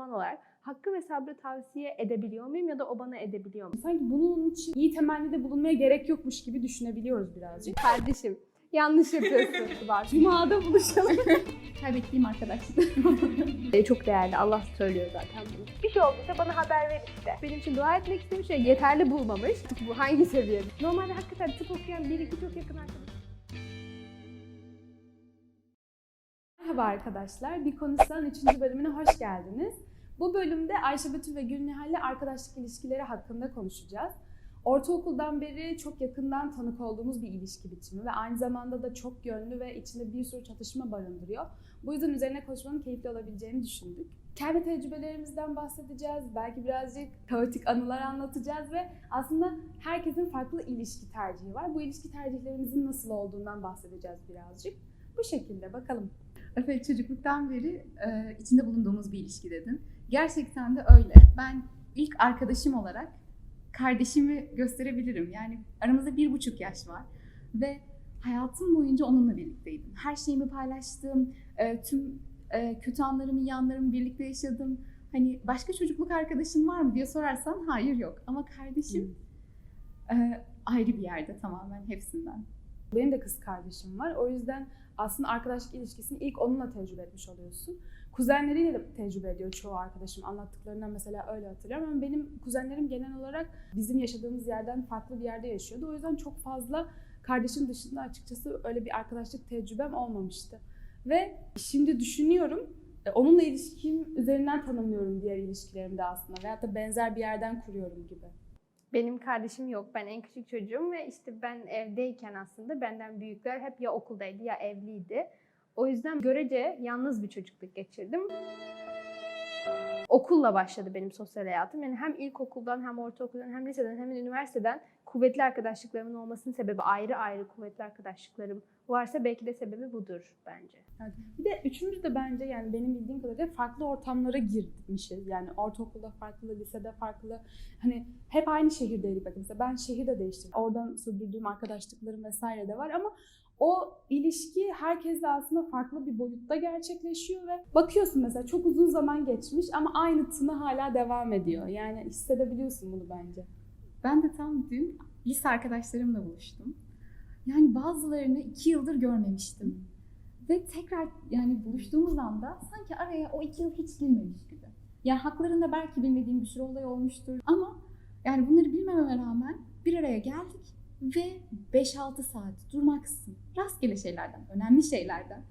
Müslüman olarak hakkı ve sabrı tavsiye edebiliyor muyum ya da o bana edebiliyor mu? Sanki bunun için iyi temennide bulunmaya gerek yokmuş gibi düşünebiliyoruz birazcık. Kardeşim yanlış yapıyorsun. Var. Cuma'da buluşalım. Kaybettiğim arkadaş. E, Çok değerli. Allah söylüyor zaten bunu. Bir şey olduysa bana haber ver işte. Benim için dua etmek istemiş ve yeterli bulmamış. Bu hangi seviyede? Normalde hakikaten tıp okuyan bir iki çok yakın arkadaşım. Merhaba arkadaşlar. Bir Konuşsan 3. bölümüne hoş geldiniz. Bu bölümde Ayşe Betül ve Gülnihal'le arkadaşlık ilişkileri hakkında konuşacağız. Ortaokuldan beri çok yakından tanık olduğumuz bir ilişki biçimi ve aynı zamanda da çok yönlü ve içinde bir sürü çatışma barındırıyor. Bu yüzden üzerine konuşmanın keyifli olabileceğini düşündük. Kendi tecrübelerimizden bahsedeceğiz, belki birazcık kaotik anılar anlatacağız ve aslında herkesin farklı ilişki tercihi var. Bu ilişki tercihlerimizin nasıl olduğundan bahsedeceğiz birazcık. Bu şekilde bakalım. Efe çocukluktan beri e, içinde bulunduğumuz bir ilişki dedin. Gerçekten de öyle. Ben ilk arkadaşım olarak kardeşimi gösterebilirim. Yani aramızda bir buçuk yaş var. Ve hayatım boyunca onunla birlikteydim. Her şeyimi paylaştım. e, tüm e, kötü anlarımı, iyi anlarımı birlikte yaşadım. Hani başka çocukluk arkadaşın var mı diye sorarsan hayır yok. Ama kardeşim e, ayrı bir yerde tamamen hepsinden. Benim de kız kardeşim var. O yüzden aslında arkadaşlık ilişkisini ilk onunla tecrübe etmiş oluyorsun. Kuzenleriyle de tecrübe ediyor çoğu arkadaşım. Anlattıklarından mesela öyle hatırlıyorum. Ama benim kuzenlerim genel olarak bizim yaşadığımız yerden farklı bir yerde yaşıyordu. O yüzden çok fazla kardeşim dışında açıkçası öyle bir arkadaşlık tecrübem olmamıştı. Ve şimdi düşünüyorum, e, onunla ilişkim üzerinden tanımlıyorum diğer ilişkilerimi de aslında. Veyahut da benzer bir yerden kuruyorum gibi. Benim kardeşim yok. Ben en küçük çocuğum ve işte ben evdeyken aslında benden büyükler hep ya okuldaydı ya evliydi. O yüzden görece yalnız bir çocukluk geçirdim. Okulla başladı benim sosyal hayatım. Yani hem ilkokuldan hem ortaokuldan hem liseden hem de üniversiteden kuvvetli arkadaşlıklarımın olmasının sebebi ayrı ayrı kuvvetli arkadaşlıklarım varsa belki de sebebi budur bence. Evet. Bir de üçümüz de bence yani benim bildiğim kadarıyla farklı ortamlara girmişiz. Yani ortaokulda farklı, lisede farklı. Hani hep aynı şehirdeydik. Bakın mesela ben şehir de değiştirdim. Oradan sürdürdüğüm arkadaşlıklarım vesaire de var ama o ilişki herkesle aslında farklı bir boyutta gerçekleşiyor ve bakıyorsun mesela çok uzun zaman geçmiş ama aynı tını hala devam ediyor. Yani hissedebiliyorsun bunu bence. Ben de tam dün lise arkadaşlarımla buluştum. Yani bazılarını iki yıldır görmemiştim. Ve tekrar yani buluştuğumuz anda sanki araya o iki yıl hiç girmemiş gibi. Yani haklarında belki bilmediğim bir sürü olay olmuştur ama yani bunları bilmememe rağmen bir araya geldik ve 5-6 saat durmaksızın rastgele şeylerden, önemli şeylerden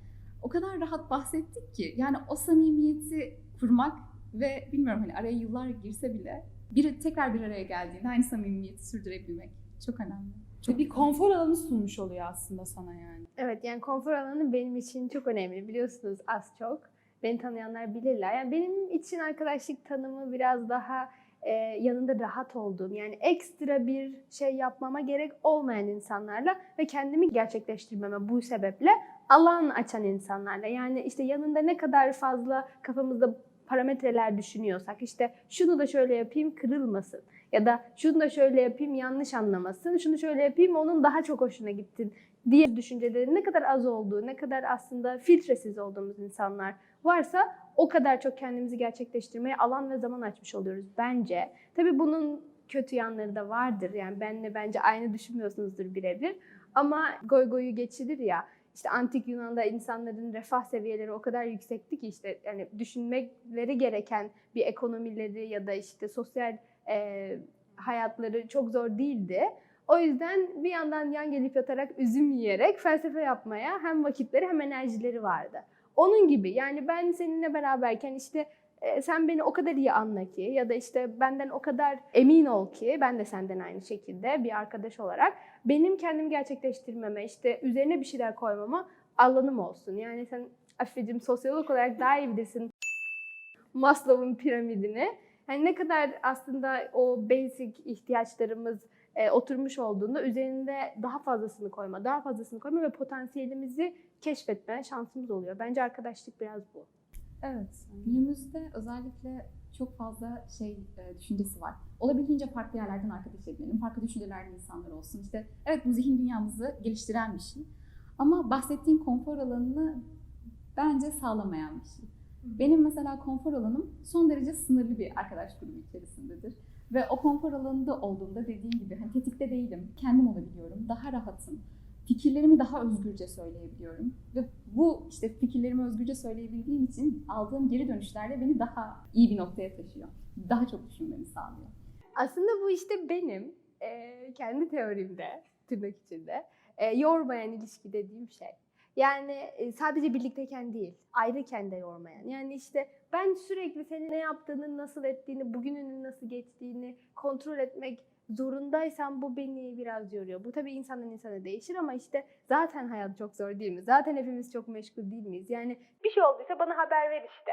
o kadar rahat bahsettik ki yani o samimiyeti kurmak ve bilmiyorum hani araya yıllar girse bile bir tekrar bir araya geldiğinde aynı samimiyeti sürdürebilmek çok önemli. Çok bir konfor alanı sunmuş oluyor aslında sana yani. Evet yani konfor alanı benim için çok önemli biliyorsunuz az çok. Beni tanıyanlar bilirler. Yani benim için arkadaşlık tanımı biraz daha e, yanında rahat olduğum yani ekstra bir şey yapmama gerek olmayan insanlarla ve kendimi gerçekleştirmeme bu sebeple alan açan insanlarla. Yani işte yanında ne kadar fazla kafamızda parametreler düşünüyorsak işte şunu da şöyle yapayım kırılmasın ya da şunu da şöyle yapayım yanlış anlamasın, şunu şöyle yapayım onun daha çok hoşuna gittin diye düşüncelerin ne kadar az olduğu, ne kadar aslında filtresiz olduğumuz insanlar varsa o kadar çok kendimizi gerçekleştirmeye alan ve zaman açmış oluyoruz bence. Tabii bunun kötü yanları da vardır. Yani benle bence aynı düşünmüyorsunuzdur birebir. Ama goy goyu geçilir ya. İşte antik Yunan'da insanların refah seviyeleri o kadar yüksekti ki işte yani düşünmeleri gereken bir ekonomileri ya da işte sosyal e, hayatları çok zor değildi. O yüzden bir yandan yan gelip yatarak üzüm yiyerek felsefe yapmaya hem vakitleri hem enerjileri vardı. Onun gibi yani ben seninle beraberken işte e, sen beni o kadar iyi anla ki ya da işte benden o kadar emin ol ki ben de senden aynı şekilde bir arkadaş olarak benim kendimi gerçekleştirmeme işte üzerine bir şeyler koymama alanım olsun. Yani sen Afifeciğim sosyolog olarak daha iyi bilirsin Maslow'un piramidini. Yani ne kadar aslında o basic ihtiyaçlarımız e, oturmuş olduğunda üzerinde daha fazlasını koyma, daha fazlasını koyma ve potansiyelimizi keşfetme şansımız oluyor. Bence arkadaşlık biraz bu. Evet, günümüzde özellikle çok fazla şey e, düşüncesi var. Olabildiğince farklı yerlerden arkadaş edinelim, farklı düşüncelerden insanlar olsun. İşte evet bu zihin dünyamızı geliştiren bir şey. Ama bahsettiğin konfor alanını bence sağlamayan bir şey. Benim mesela konfor alanım son derece sınırlı bir arkadaş grubu içerisindedir. Ve o konfor alanında olduğumda dediğim gibi hani tetikte değilim. Kendim olabiliyorum. Daha rahatım. Fikirlerimi daha özgürce söyleyebiliyorum. Ve bu işte fikirlerimi özgürce söyleyebildiğim için aldığım geri dönüşlerle beni daha iyi bir noktaya taşıyor. Daha çok düşünmemi sağlıyor. Aslında bu işte benim e, kendi teorimde, tırnak içinde, e, yormayan ilişki dediğim şey. Yani sadece birlikteyken değil, ayrıyken de yormayan. Yani işte ben sürekli senin ne yaptığını, nasıl ettiğini, bugününün nasıl geçtiğini kontrol etmek zorundaysam bu beni biraz yoruyor. Bu tabii insandan insana değişir ama işte zaten hayat çok zor değil mi? Zaten hepimiz çok meşgul değil miyiz? Yani bir şey olduysa bana haber ver işte.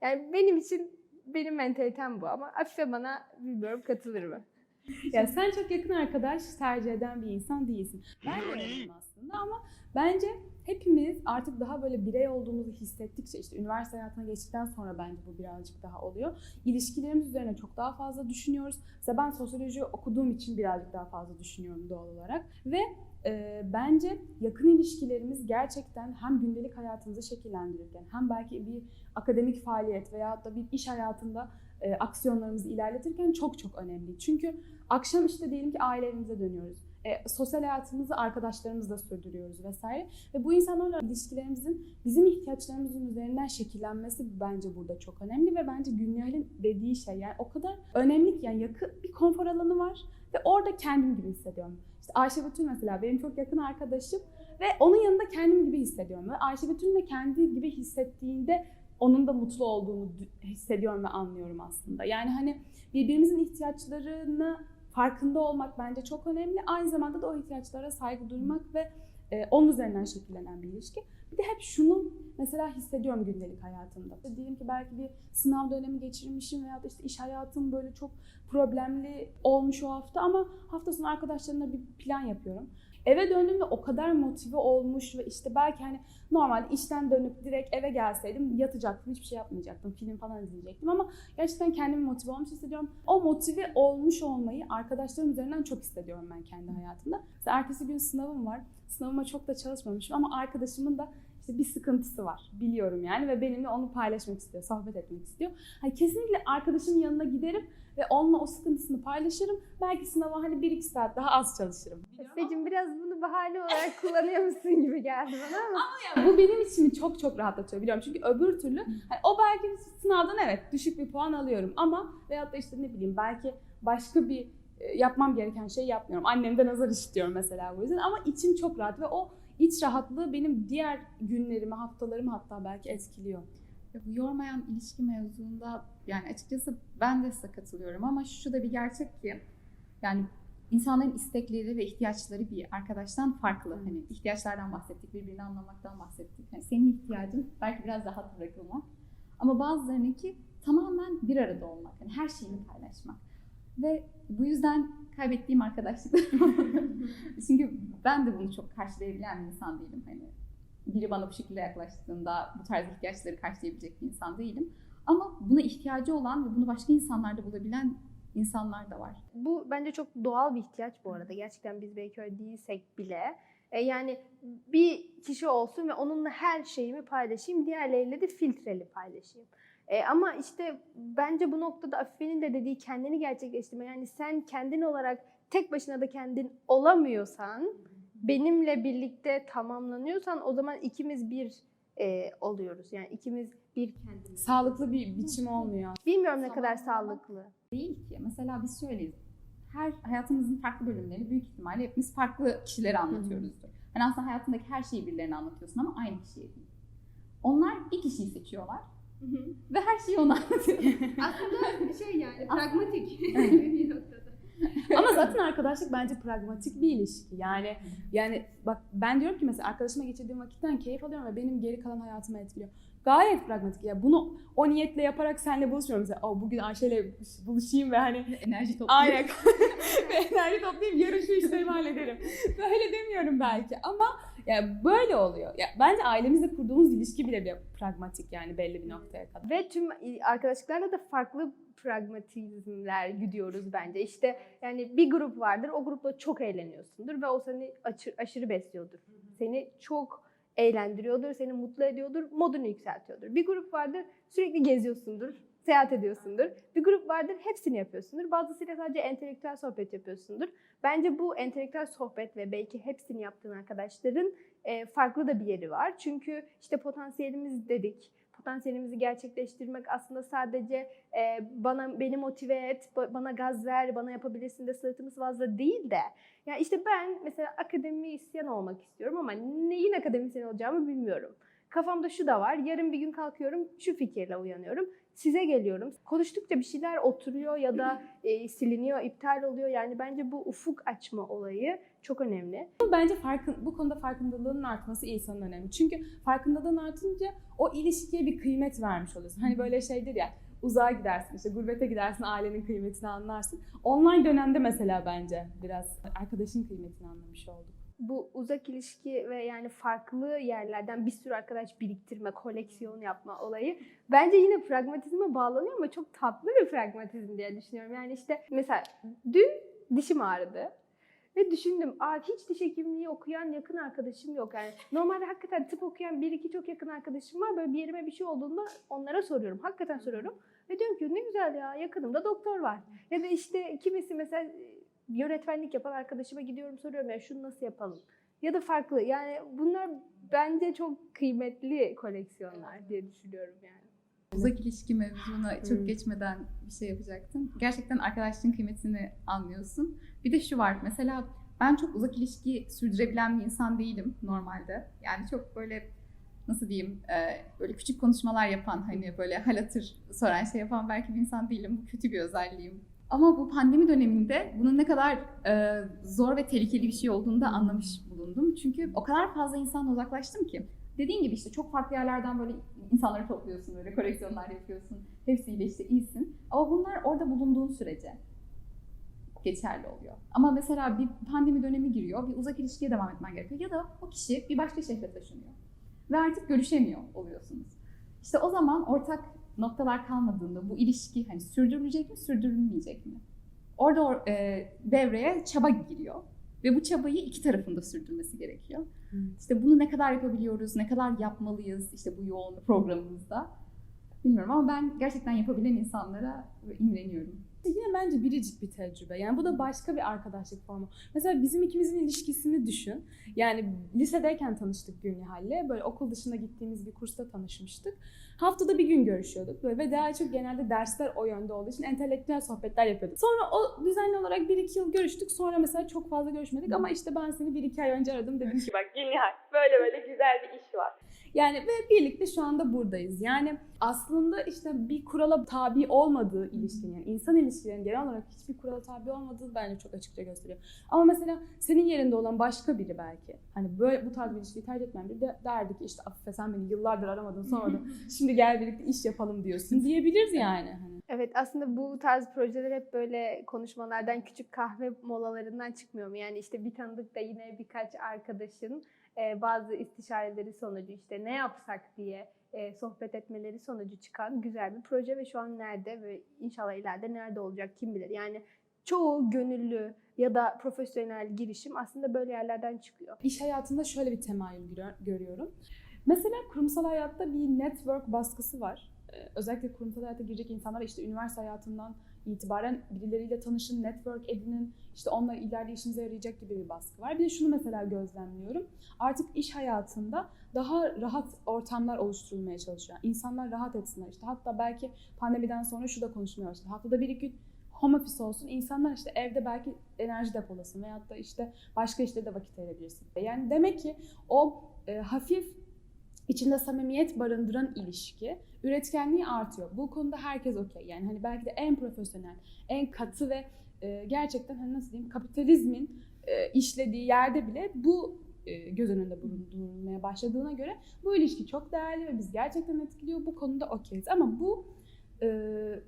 Yani benim için benim mentalitem bu ama Afife bana bilmiyorum katılır mı? Ya sen çok yakın arkadaş tercih eden bir insan değilsin. Ben de öyleyim aslında ama bence hepimiz artık daha böyle birey olduğumuzu hissettikçe işte üniversite hayatına geçtikten sonra bence bu birazcık daha oluyor. İlişkilerimiz üzerine çok daha fazla düşünüyoruz. Mesela ben sosyoloji okuduğum için birazcık daha fazla düşünüyorum doğal olarak ve e, bence yakın ilişkilerimiz gerçekten hem gündelik hayatımızı şekillendirirken hem belki bir akademik faaliyet veya da bir iş hayatında e, aksiyonlarımızı ilerletirken çok çok önemli. Çünkü akşam işte diyelim ki aile evimize dönüyoruz. E, sosyal hayatımızı arkadaşlarımızla sürdürüyoruz vesaire. Ve bu insanlarla ilişkilerimizin bizim ihtiyaçlarımızın üzerinden şekillenmesi bence burada çok önemli ve bence Gülnihal'in dediği şey yani o kadar önemli ki yani yakın bir konfor alanı var ve orada kendim gibi hissediyorum. İşte Ayşe Betül mesela benim çok yakın arkadaşım ve onun yanında kendim gibi hissediyorum. Ve Ayşe Betül'ün de kendi gibi hissettiğinde onun da mutlu olduğunu hissediyorum ve anlıyorum aslında. Yani hani birbirimizin ihtiyaçlarını farkında olmak bence çok önemli. Aynı zamanda da o ihtiyaçlara saygı duymak ve e, onun üzerinden şekillenen bir ilişki. Bir de hep şunu mesela hissediyorum gündelik hayatımda. İşte diyelim ki belki bir sınav dönemi geçirmişim veya işte iş hayatım böyle çok problemli olmuş o hafta ama hafta sonu arkadaşlarımla bir plan yapıyorum. Eve döndüğümde o kadar motive olmuş ve işte belki hani normalde işten dönüp direkt eve gelseydim yatacaktım, hiçbir şey yapmayacaktım, film falan izleyecektim ama gerçekten kendimi motive olmuş hissediyorum. O motive olmuş olmayı arkadaşlarım üzerinden çok hissediyorum ben kendi hayatımda. Mesela ertesi gün sınavım var. Sınavıma çok da çalışmamışım ama arkadaşımın da işte bir sıkıntısı var biliyorum yani ve benimle onu paylaşmak istiyor, sohbet etmek istiyor. Hani kesinlikle arkadaşımın yanına giderim ve onunla o sıkıntısını paylaşırım. Belki sınava hani 1-2 saat daha az çalışırım. Afife'cim biraz bunu bahane olarak kullanıyor musun gibi geldi bana ama. Bu benim içimi çok çok rahatlatıyor biliyorum. Çünkü öbür türlü hani o belki sınavdan evet düşük bir puan alıyorum ama veyahut da işte ne bileyim belki başka bir e, yapmam gereken şey yapmıyorum. Annemden azar işitiyorum mesela bu yüzden ama içim çok rahat ve o iç rahatlığı benim diğer günlerimi, haftalarımı hatta belki etkiliyor. Bu yormayan ilişki mevzuunda yani açıkçası ben de size katılıyorum ama şu da bir gerçek ki yani insanların istekleri ve ihtiyaçları bir arkadaştan farklı. Hani ihtiyaçlardan bahsettik, birbirini anlamaktan bahsettik. Hani senin ihtiyacın belki biraz rahat bırakılmak. Ama bazılarınınki tamamen bir arada olmak. Yani her şeyini paylaşmak. Ve bu yüzden kaybettiğim arkadaşlıklarım Çünkü ben de bunu çok karşılayabilen bir insan değilim. Hani biri bana bu şekilde yaklaştığında bu tarz ihtiyaçları karşılayabilecek bir insan değilim. Ama buna ihtiyacı olan ve bunu başka insanlarda bulabilen insanlar da var. Bu bence çok doğal bir ihtiyaç bu arada. Gerçekten biz belki öyle değilsek bile. E, yani bir kişi olsun ve onunla her şeyimi paylaşayım. Diğerleriyle de filtreli paylaşayım. E, ama işte bence bu noktada Afife'nin de dediği kendini gerçekleştirme. Yani sen kendin olarak tek başına da kendin olamıyorsan, benimle birlikte tamamlanıyorsan o zaman ikimiz bir e, oluyoruz. Yani ikimiz bir kendimiz. Sağlıklı bir biçim olmuyor. Bilmiyorum ne kadar sağlıklı. Değil ki. Mesela biz şöyleyiz. Her hayatımızın farklı bölümlerini büyük ihtimalle hepimiz farklı kişilere anlatıyoruzdur. Hani aslında hayatındaki her şeyi birilerine anlatıyorsun ama aynı kişiye değil. Onlar bir kişiyi seçiyorlar ve her şeyi ona anlatıyor. Aslında şey yani pragmatik bir noktada. Ama zaten arkadaşlık bence pragmatik bir ilişki. Yani yani bak ben diyorum ki mesela arkadaşıma geçirdiğim vakitten keyif alıyorum ve benim geri kalan hayatımı etkiliyor. Gayet pragmatik ya. Bunu o niyetle yaparak seninle buluşmuyorum mesela. "Aa, bugün Ayşe'yle buluşayım ve hani Enerji topluyor. aynen ve enerji toplayayım yarın şu işlerimi hallederim. Böyle demiyorum belki ama ya böyle oluyor. Ya bence ailemizle kurduğumuz ilişki bile bir pragmatik yani belli bir noktaya kadar. Ve tüm arkadaşlıklarla da farklı pragmatizmler gidiyoruz bence. İşte yani bir grup vardır, o grupla çok eğleniyorsundur ve o seni aşırı, aşırı besliyordur. Seni çok eğlendiriyordur, seni mutlu ediyordur, modunu yükseltiyordur. Bir grup vardır sürekli geziyorsundur, seyahat ediyorsundur. Bir grup vardır hepsini yapıyorsundur. Bazısıyla sadece entelektüel sohbet yapıyorsundur. Bence bu entelektüel sohbet ve belki hepsini yaptığın arkadaşların farklı da bir yeri var. Çünkü işte potansiyelimiz dedik. Potansiyelimizi gerçekleştirmek aslında sadece e, bana beni motive et, ba- bana gaz ver, bana yapabilirsin de sırtımız fazla değil de. Ya işte ben mesela akademisyen olmak istiyorum ama neyin akademisyen olacağımı bilmiyorum. Kafamda şu da var. Yarın bir gün kalkıyorum, şu fikirle uyanıyorum. Size geliyorum. Konuştukça bir şeyler oturuyor ya da e, siliniyor, iptal oluyor. Yani bence bu ufuk açma olayı çok önemli. Bence farkın, bu konuda farkındalığının artması insanın önemli. Çünkü farkındalığın artınca o ilişkiye bir kıymet vermiş oluyorsun. Hani böyle şeydir ya uzağa gidersin işte gurbete gidersin ailenin kıymetini anlarsın. Online dönemde mesela bence biraz arkadaşın kıymetini anlamış olduk. Bu uzak ilişki ve yani farklı yerlerden bir sürü arkadaş biriktirme, koleksiyon yapma olayı bence yine pragmatizme bağlanıyor ama çok tatlı bir pragmatizm diye düşünüyorum. Yani işte mesela dün dişim ağrıdı ve düşündüm, aa hiç diş hekimliği okuyan yakın arkadaşım yok. Yani normalde hakikaten tıp okuyan bir iki çok yakın arkadaşım var. Böyle bir yerime bir şey olduğunda onlara soruyorum. Hakikaten soruyorum. Ve diyorum ki ne güzel ya yakınımda doktor var. Ya da işte kimisi mesela yönetmenlik yapan arkadaşıma gidiyorum soruyorum ya şunu nasıl yapalım? Ya da farklı. Yani bunlar bence çok kıymetli koleksiyonlar diye düşünüyorum yani. Uzak ilişki mevzuna çok geçmeden bir şey yapacaktım. Gerçekten arkadaşlığın kıymetini anlıyorsun. Bir de şu var mesela ben çok uzak ilişki sürdürebilen bir insan değilim normalde. Yani çok böyle nasıl diyeyim e, böyle küçük konuşmalar yapan hani böyle hal hatır soran şey yapan belki bir insan değilim. Bu kötü bir özelliğim. Ama bu pandemi döneminde bunun ne kadar e, zor ve tehlikeli bir şey olduğunu da anlamış bulundum. Çünkü o kadar fazla insanla uzaklaştım ki. Dediğin gibi işte çok farklı yerlerden böyle insanları topluyorsun, böyle koleksiyonlar yapıyorsun. Hepsiyle işte iyisin. Ama bunlar orada bulunduğun sürece geçerli oluyor. Ama mesela bir pandemi dönemi giriyor, bir uzak ilişkiye devam etmen gerekiyor. Ya da o kişi bir başka şehre taşınıyor. Ve artık görüşemiyor oluyorsunuz. İşte o zaman ortak noktalar kalmadığında bu ilişki hani sürdürülecek mi, sürdürülmeyecek mi? Orada or- e, devreye çaba giriyor. Ve bu çabayı iki tarafında sürdürmesi gerekiyor. İşte bunu ne kadar yapabiliyoruz, ne kadar yapmalıyız işte bu yoğun programımızda. Bilmiyorum ama ben gerçekten yapabilen insanlara imreniyorum. Yine bence biricik bir tecrübe. Yani bu da başka bir arkadaşlık formu. Mesela bizim ikimizin ilişkisini düşün. Yani lisedeyken tanıştık Gülnihal'le. Böyle okul dışında gittiğimiz bir kursta tanışmıştık. Haftada bir gün görüşüyorduk. Böyle ve daha çok genelde dersler o yönde olduğu için entelektüel sohbetler yapıyorduk. Sonra o düzenli olarak bir iki yıl görüştük. Sonra mesela çok fazla görüşmedik ama işte ben seni bir iki ay önce aradım. Dedim ki bak Gülnihal böyle böyle güzel bir iş var. Yani ve birlikte şu anda buradayız. Yani aslında işte bir kurala tabi olmadığı ilişkinin yani insan ilişkilerinin genel olarak hiçbir kurala tabi olmadığı bence çok açıkça gösteriyor. Ama mesela senin yerinde olan başka biri belki hani böyle bu tarz bir ilişkiyi tercih etmeyen biri de derdi ki işte Afife sen beni yıllardır aramadın sormadın şimdi gel birlikte iş yapalım diyorsun diyebiliriz yani. Hani. Evet aslında bu tarz projeler hep böyle konuşmalardan küçük kahve molalarından çıkmıyor mu? Yani işte bir tanıdık da yine birkaç arkadaşın e, bazı istişareleri sonucu işte ne yapsak diye e, sohbet etmeleri sonucu çıkan güzel bir proje ve şu an nerede ve inşallah ileride nerede olacak kim bilir. Yani çoğu gönüllü ya da profesyonel girişim aslında böyle yerlerden çıkıyor. İş hayatında şöyle bir temayül gör- görüyorum. Mesela kurumsal hayatta bir network baskısı var. Ee, Özellikle kurumsal hayata girecek insanlar işte üniversite hayatından itibaren birileriyle tanışın, network edinin, işte onunla ileride işinize yarayacak gibi bir baskı var. Bir de şunu mesela gözlemliyorum. Artık iş hayatında daha rahat ortamlar oluşturulmaya çalışıyor. Yani insanlar rahat etsinler. İşte hatta belki pandemiden sonra şu da konuşmaya başladı. Haftada bir iki home office olsun. İnsanlar işte evde belki enerji depolasın veyahut da işte başka işte de vakit ayırabilirsin. Yani demek ki o e, hafif içinde samimiyet barındıran ilişki üretkenliği artıyor. Bu konuda herkes okey. Yani hani belki de en profesyonel, en katı ve e, gerçekten hani nasıl diyeyim kapitalizmin e, işlediği yerde bile bu e, göz önünde bulundurulmaya başladığına göre bu ilişki çok değerli ve biz gerçekten etkiliyor. Bu konuda okeyiz. Ama bu e,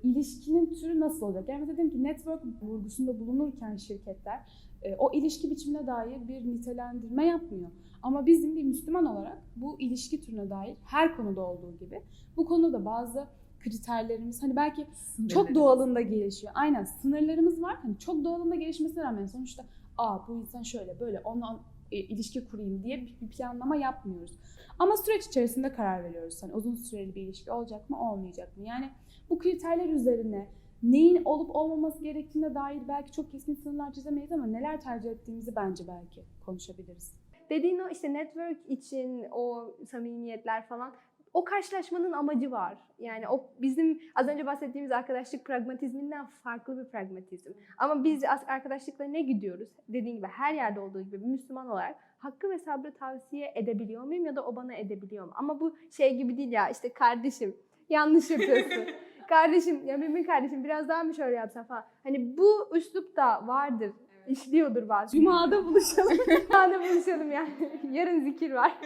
ilişkinin türü nasıl olacak? Yani dedim ki network vurgusunda bulunurken şirketler e, o ilişki biçimine dair bir nitelendirme yapmıyor. Ama bizim bir Müslüman olarak bu ilişki türüne dair her konuda olduğu gibi bu konuda bazı kriterlerimiz hani belki çok doğalında gelişiyor. Aynen sınırlarımız var. Hani çok doğalında gelişmesine rağmen sonuçta aa bu insan şöyle böyle ondan e, ilişki kurayım diye bir bir planlama yapmıyoruz. Ama süreç içerisinde karar veriyoruz. Hani uzun süreli bir ilişki olacak mı, olmayacak mı? Yani bu kriterler üzerine neyin olup olmaması gerektiğine dair belki çok keskin sınırlar çizemeyiz ama neler tercih ettiğimizi bence belki konuşabiliriz. Dediğin o işte network için o samimiyetler falan o karşılaşmanın amacı var. Yani o bizim az önce bahsettiğimiz arkadaşlık pragmatizminden farklı bir pragmatizm. Ama biz arkadaşlıkla ne gidiyoruz? Dediğin gibi her yerde olduğu gibi bir Müslüman olarak hakkı ve sabrı tavsiye edebiliyor muyum ya da o bana edebiliyor mu? Ama bu şey gibi değil ya işte kardeşim yanlış yapıyorsun. kardeşim ya mümin kardeşim biraz daha mı şöyle yapsan falan. Hani bu üslup da vardır. işliyordur bazen. Cuma'da buluşalım. Cuma'da buluşalım yani. Yarın zikir var.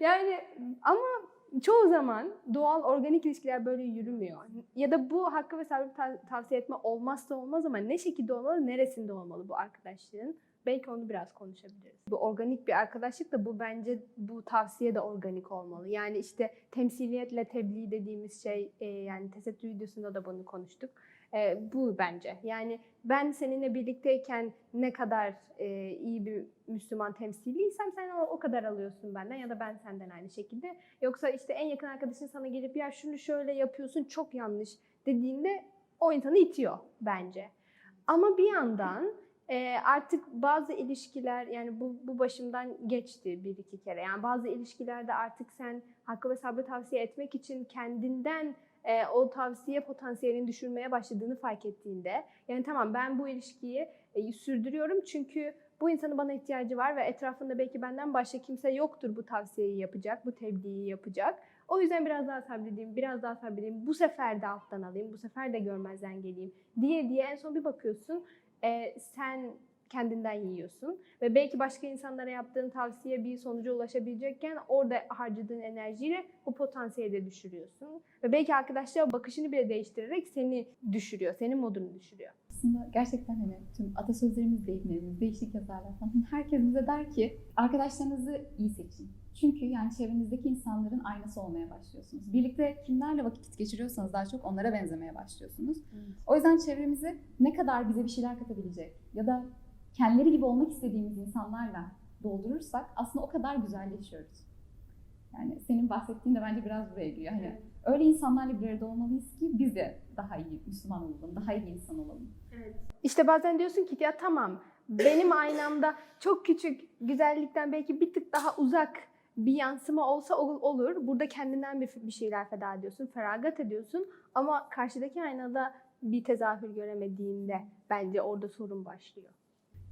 Yani ama çoğu zaman doğal organik ilişkiler böyle yürümüyor. Ya da bu hakkı ve sabrı ta- tavsiye etme olmazsa olmaz ama ne şekilde olmalı, neresinde olmalı bu arkadaşlığın? Belki onu biraz konuşabiliriz. Bu organik bir arkadaşlık da bu bence bu tavsiye de organik olmalı. Yani işte temsiliyetle tebliğ dediğimiz şey e, yani tesettür videosunda da bunu konuştuk. E, bu bence. Yani ben seninle birlikteyken ne kadar e, iyi bir Müslüman temsiliysem sen o, o kadar alıyorsun benden ya da ben senden aynı şekilde. Yoksa işte en yakın arkadaşın sana gelip ya şunu şöyle yapıyorsun çok yanlış dediğinde o insanı itiyor bence. Ama bir yandan e, artık bazı ilişkiler yani bu, bu başımdan geçti bir iki kere. Yani bazı ilişkilerde artık sen hakkı ve sabrı tavsiye etmek için kendinden e, o tavsiye potansiyelini düşürmeye başladığını fark ettiğinde yani tamam ben bu ilişkiyi e, sürdürüyorum çünkü bu insanın bana ihtiyacı var ve etrafında belki benden başka kimse yoktur bu tavsiyeyi yapacak, bu tebliği yapacak. O yüzden biraz daha sabredeyim, biraz daha sabredeyim, bu sefer de alttan alayım, bu sefer de görmezden geleyim diye diye en son bir bakıyorsun e, sen kendinden yiyorsun ve belki başka insanlara yaptığın tavsiye bir sonuca ulaşabilecekken orada harcadığın enerjiyle bu potansiyeli de düşürüyorsun. Ve belki arkadaşlar bakışını bile değiştirerek seni düşürüyor, senin modunu düşürüyor. Aslında gerçekten hani tüm atasözlerimiz, deyimlerimiz, değişik yazarlar falan herkes bize der ki arkadaşlarınızı iyi seçin. Çünkü yani çevrenizdeki insanların aynası olmaya başlıyorsunuz. Birlikte kimlerle vakit geçiriyorsanız daha çok onlara benzemeye başlıyorsunuz. O yüzden çevremizi ne kadar bize bir şeyler katabilecek ya da kendileri gibi olmak istediğimiz insanlarla doldurursak aslında o kadar güzelleşiyoruz. Yani senin bahsettiğin de bence biraz buraya giriyor. Hani öyle insanlarla bir arada olmalıyız ki biz de daha iyi Müslüman olalım, daha iyi insan olalım. İşte bazen diyorsun ki ya tamam benim aynamda çok küçük güzellikten belki bir tık daha uzak bir yansıma olsa ol- olur. Burada kendinden bir, şeyler feda ediyorsun, feragat ediyorsun. Ama karşıdaki aynada bir tezahür göremediğinde bence orada sorun başlıyor.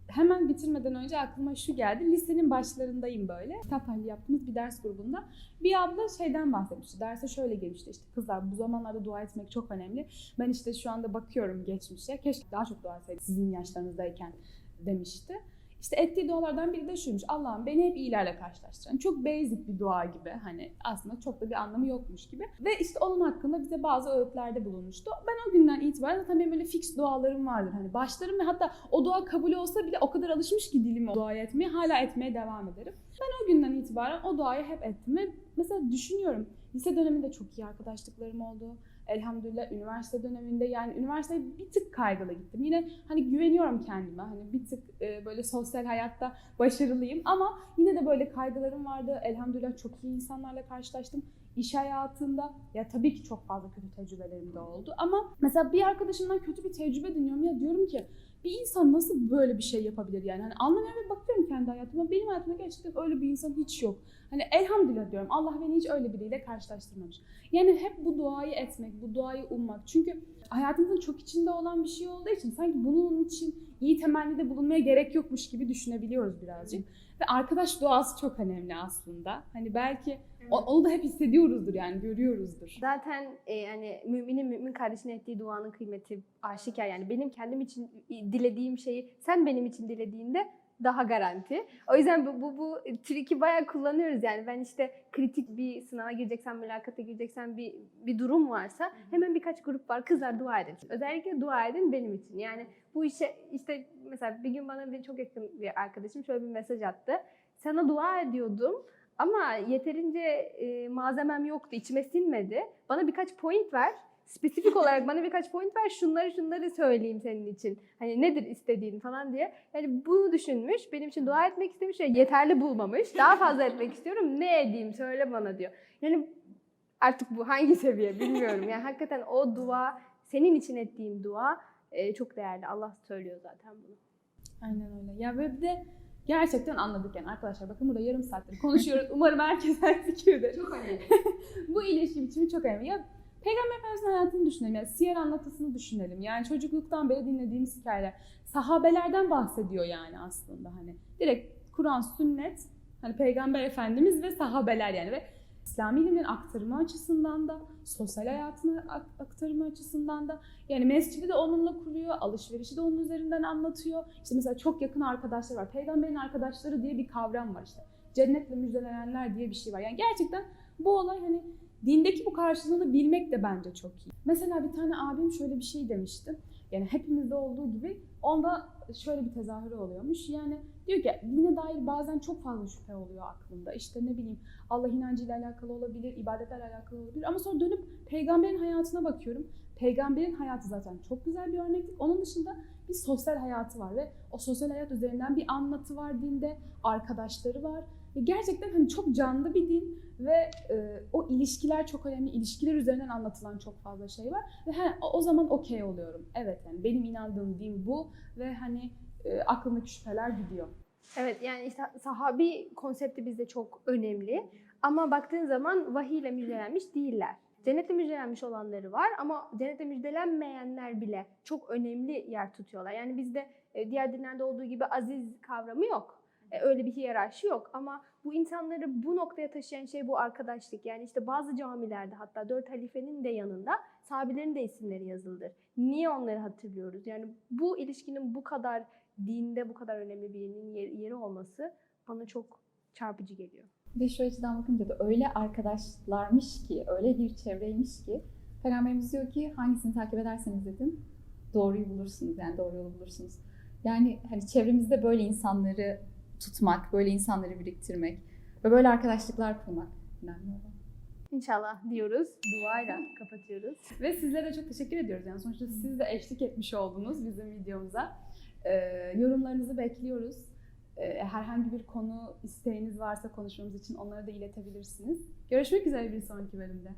Hemen bitirmeden önce aklıma şu geldi. Lisenin başlarındayım böyle. Kitap tahlili yaptığımız bir ders grubunda. Bir abla şeyden bahsetmişti. Derse şöyle girmişti işte kızlar bu zamanlarda dua etmek çok önemli. Ben işte şu anda bakıyorum geçmişe. Keşke daha çok dua etseydim sizin yaşlarınızdayken demişti. İşte ettiği dualardan biri de şuymuş. Allah'ım beni hep iyilerle karşılaştıran. Çok basic bir dua gibi. Hani aslında çok da bir anlamı yokmuş gibi. Ve işte onun hakkında bize bazı öğütlerde bulunmuştu. Ben o günden itibaren zaten benim böyle fix dualarım vardır. Hani başlarım ve hatta o dua kabul olsa bile o kadar alışmış ki dilim o duayı etmeye. Hala etmeye devam ederim. Ben o günden itibaren o duayı hep ettim ve mesela düşünüyorum. Lise döneminde çok iyi arkadaşlıklarım oldu. Elhamdülillah üniversite döneminde yani üniversiteye bir tık kaygılı gittim. Yine hani güveniyorum kendime. Hani bir tık e, böyle sosyal hayatta başarılıyım ama yine de böyle kaygılarım vardı. Elhamdülillah çok iyi insanlarla karşılaştım. İş hayatında ya tabii ki çok fazla kötü tecrübelerim de oldu ama mesela bir arkadaşımdan kötü bir tecrübe dinliyorum ya diyorum ki bir insan nasıl böyle bir şey yapabilir yani? Hani anlamıyorum ve bakıyorum kendi hayatıma. Benim hayatımda gerçekten öyle bir insan hiç yok. Hani elhamdülillah diyorum. Allah beni hiç öyle biriyle karşılaştırmamış. Yani hep bu duayı etmek, bu duayı ummak. Çünkü hayatımızın çok içinde olan bir şey olduğu için sanki bunun için iyi temennide bulunmaya gerek yokmuş gibi düşünebiliyoruz birazcık. Ve arkadaş duası çok önemli aslında. Hani belki onu da hep hissediyoruzdur yani görüyoruzdur. Zaten e, yani müminin mümin kardeşine ettiği duanın kıymeti aşikar. Yani benim kendim için dilediğim şeyi sen benim için dilediğinde daha garanti. O yüzden bu, bu, bu triki bayağı kullanıyoruz yani. Ben işte kritik bir sınava gireceksen, mülakata gireceksen bir, bir durum varsa hemen birkaç grup var. Kızlar dua edin. Özellikle dua edin benim için. Yani bu işe işte mesela bir gün bana bir çok yakın bir arkadaşım şöyle bir mesaj attı. Sana dua ediyordum ama yeterince e, malzemem yoktu, içime sinmedi. Bana birkaç point ver. Spesifik olarak bana birkaç point ver şunları şunları söyleyeyim senin için. Hani nedir istediğin falan diye. Yani bunu düşünmüş. Benim için dua etmek istemiş ve yeterli bulmamış. Daha fazla etmek istiyorum. Ne edeyim söyle bana diyor. Yani artık bu hangi seviye bilmiyorum. Yani hakikaten o dua senin için ettiğim dua e, çok değerli. Allah söylüyor zaten bunu. Aynen öyle. Ya ve bir de gerçekten anladık yani arkadaşlar bakın burada yarım saattir konuşuyoruz. Umarım herkes her fikirde. Çok önemli. Bu ilişki biçimi çok önemli. Ya Peygamber Efendimiz'in hayatını düşünelim. Yani siyer anlatısını düşünelim. Yani çocukluktan beri dinlediğimiz hikayeler. Sahabelerden bahsediyor yani aslında hani. Direkt Kur'an, sünnet, hani Peygamber Efendimiz ve sahabeler yani ve İslami ilimlerin aktarımı açısından da, sosyal hayatını ak- aktarımı açısından da yani mescidi de onunla kuruyor, alışverişi de onun üzerinden anlatıyor. İşte mesela çok yakın arkadaşları var. Peygamberin arkadaşları diye bir kavram var işte. Cennetle müjdelenenler diye bir şey var. Yani gerçekten bu olay hani dindeki bu karşılığını bilmek de bence çok iyi. Mesela bir tane abim şöyle bir şey demişti. Yani hepimizde olduğu gibi onda şöyle bir tezahürü oluyormuş. Yani diyor ki dine dair bazen çok fazla şüphe oluyor aklında. İşte ne bileyim Allah inancıyla alakalı olabilir, ibadetlerle alakalı olabilir. Ama sonra dönüp peygamberin hayatına bakıyorum. Peygamberin hayatı zaten çok güzel bir örneklik. Onun dışında bir sosyal hayatı var ve o sosyal hayat üzerinden bir anlatı var dinde, arkadaşları var. Ve gerçekten hani çok canlı bir din ve e, o ilişkiler çok önemli. İlişkiler üzerinden anlatılan çok fazla şey var ve he, o zaman okey oluyorum. Evet yani benim inandığım din bu ve hani e, aklımdaki şüpheler gidiyor. Evet yani işte sahabi konsepti bizde çok önemli. Ama baktığın zaman vahiy ile müjdelenmiş değiller. Cennetle müjdelenmiş olanları var ama cennetle müjdelenmeyenler bile çok önemli yer tutuyorlar. Yani bizde e, diğer dinlerde olduğu gibi aziz kavramı yok. E, Öyle bir hiyerarşi yok ama bu insanları bu noktaya taşıyan şey bu arkadaşlık. Yani işte bazı camilerde hatta dört halifenin de yanında sahabelerin de isimleri yazılıdır. Niye onları hatırlıyoruz? Yani bu ilişkinin bu kadar dinde bu kadar önemli birinin yeri olması bana çok çarpıcı geliyor. Ve şu açıdan bakınca da öyle arkadaşlarmış ki, öyle bir çevreymiş ki Peygamberimiz diyor ki hangisini takip ederseniz edin doğruyu bulursunuz yani doğru yolu bulursunuz. Yani hani çevremizde böyle insanları tutmak, böyle insanları biriktirmek ve böyle arkadaşlıklar kurmak önemli olan. İnşallah diyoruz. Duayla kapatıyoruz. Ve sizlere de çok teşekkür ediyoruz. Yani sonuçta siz de eşlik etmiş oldunuz bizim videomuza. Ee, yorumlarınızı bekliyoruz. Ee, herhangi bir konu isteğiniz varsa konuşmamız için onları da iletebilirsiniz. Görüşmek üzere bir sonraki bölümde.